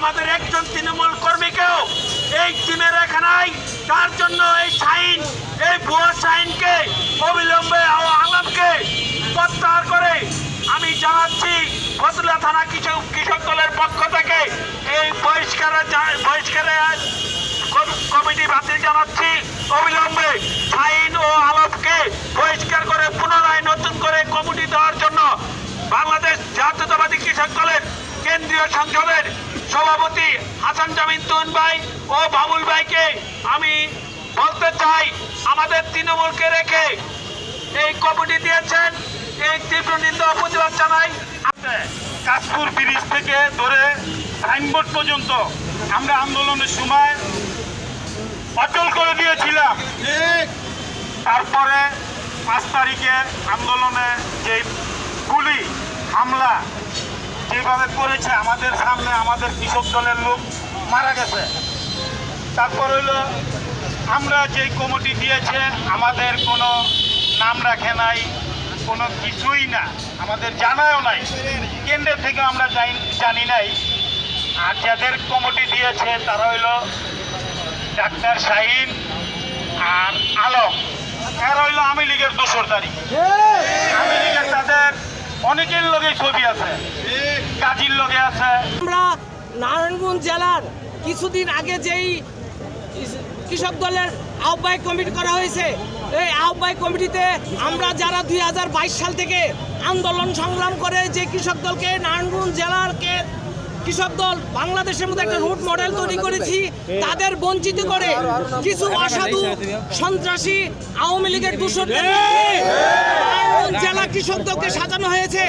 আমাদের একজন তৃণমূল কর্মীকেও এই টিমে রেখে নাই। তার জন্য এই সাইন এই ভুয়া সাইনকে অবিলম্বে আলমকে প্রত্যাহার করে আমি জানাচ্ছি ফতুল্লা থানা কিছু কৃষক দলের পক্ষ থেকে এই বহিষ্কারের বহিষ্কারের কমিটি বাতিল জানাচ্ছি। অবিলম্বে সাইন ও আলমকে বহিষ্কার করে পুনরায় নতুন করে কমিটি দেওয়ার জন্য বাংলাদেশ জাতীয়তাবাদী কৃষক দলের কেন্দ্রীয় সংসদের সভাপতি হাসান জামিন তুন ভাই ও বাবুল ভাইকে আমি বলতে চাই, আমাদের তৃণমূলকে রেখে এই কমিটি দিয়েছেন, এই তীব্র নিন্দা প্রতিবাদ জানাই। কাশপুর ব্রিজ থেকে ধরে সাইনবোর্ড পর্যন্ত আমরা আন্দোলনের সময় অচল করে দিয়েছিলাম। তারপরে পাঁচ তারিখে আন্দোলনে যে গুলি, হামলা যেভাবে করেছে আমাদের সামনে আমাদের কৃষক দলের লোক মারা গেছে। তারপর হইল আমরা যে কমিটি দিয়েছে আমাদের কোনো নাম রাখে নাই কোনো কিছুই না আমাদের জানাও নাই। কেন্দ্রের থেকে আমরা জানি নাই। আর যাদের কমিটি দিয়েছে তারা হইল ডাক্তার শাহিন আর আলম। এরা হইল আমি লীগের দোসরদারি আমি লীগের তাদের অনেকের লগে ছবি আছে। আমরা নারায়ণগঞ্জ জেলার কিছুদিন আগে যেই কৃষক দলের আহ্বায়ক কমিটি করা হয়েছে, এই আহ্বায়ক কমিটিতে আমরা যারা দুই হাজার বাইশ সাল থেকে আন্দোলন সংগ্রাম করে যে কৃষক দলকে নারায়ণগঞ্জ জেলারকে কৃষক দল বাংলাদেশের মধ্যে একটা রুট মডেল তৈরি করেছি তাদের বঞ্চিত করে কিছু অসাধু সন্ত্রাসী আওয়ামী লীগের দুশো জেলা কৃষক দলকে সাজানো হয়েছে।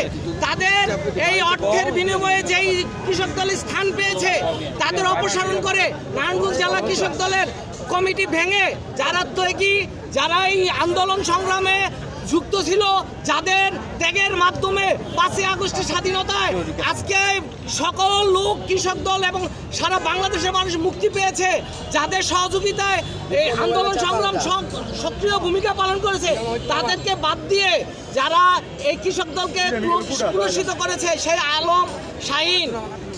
তাদের এই অর্থের বিনিময়ে যেই কৃষক দল স্থান পেয়েছে তাদের অপসারণ করে নারায়ণগঞ্জ জেলা কৃষক দলের কমিটি ভেঙে যারা তৈরি যারা এই আন্দোলন সংগ্রামে যুক্ত ছিল যাদের ত্যাগের মাধ্যমে পাঁচই আগস্টের স্বাধীনতায় আজকে সকল লোক, কৃষক দল এবং সারা বাংলাদেশের মানুষ মুক্তি পেয়েছে, যাদের সহযোগিতায় এই আন্দোলন সংগ্রাম সক- সক্রিয় ভূমিকা পালন করেছে, তাদেরকে বাদ দিয়ে যারা এই কৃষক দলকে পুরস- পুরস্কৃত করেছে, সেই আলম শাহিন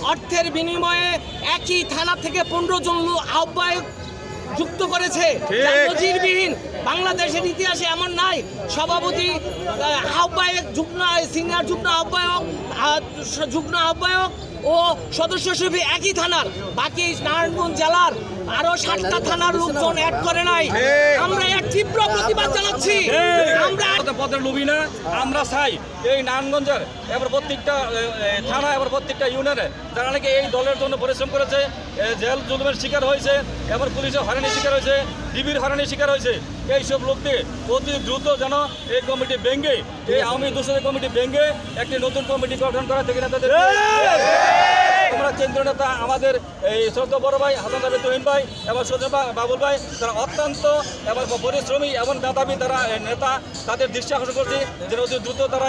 অর্থের বিনিময়ে একই থানা থেকে পনেরো জন আহ্বায়ক যুক্ত করেছে। নজিরবিহীন বাংলাদেশের ইতিহাসে এমন নাই। সভাপতি আহ, আহ্বায়ক যুগ্ম সিনিয়র যুগ্ম আহ্বায়ক আহ, যুগ্ম আহ্বায়ক ও সদস্য সভি একই থানার। বাকি নারায়ণগঞ্জ জেলার আরও সাতটা থানার লোকজন অ্যাড করে নাই। আমরা এর তীব্র প্রতিবাদ জানাচ্ছি। আমরা পদের লোভী না আমরা চাই এই নারায়ণগঞ্জের এবার প্রত্যেকটা থানা এবার প্রত্যেকটা ইউনিয়নে যারা নাকি এই দলের জন্য পরিশ্রম করেছে জেল জুলুমের শিকার হয়েছে এবার পুলিশের হয়রানির শিকার হয়েছে ডিবির হয়রানির শিকার হয়েছে এইসব লোকদের অতি দ্রুত যেন এই কমিটি ভেঙ্গে এই আওয়ামী দোষের কমিটি ভেঙ্গে একটি নতুন কমিটি গঠন করা থেকে কেন্দ্রীয় নেতা আমাদের এই শ্রদ্ধা বড় ভাই হাসান রাবি তহিন ভাই এবং সজল বাবুল ভাই তারা অত্যন্ত এবং পরিশ্রমী এবং মেধাবী তারা নেতা। তাদের দৃষ্টি আকর্ষণ করছে যে অতি দ্রুত তারা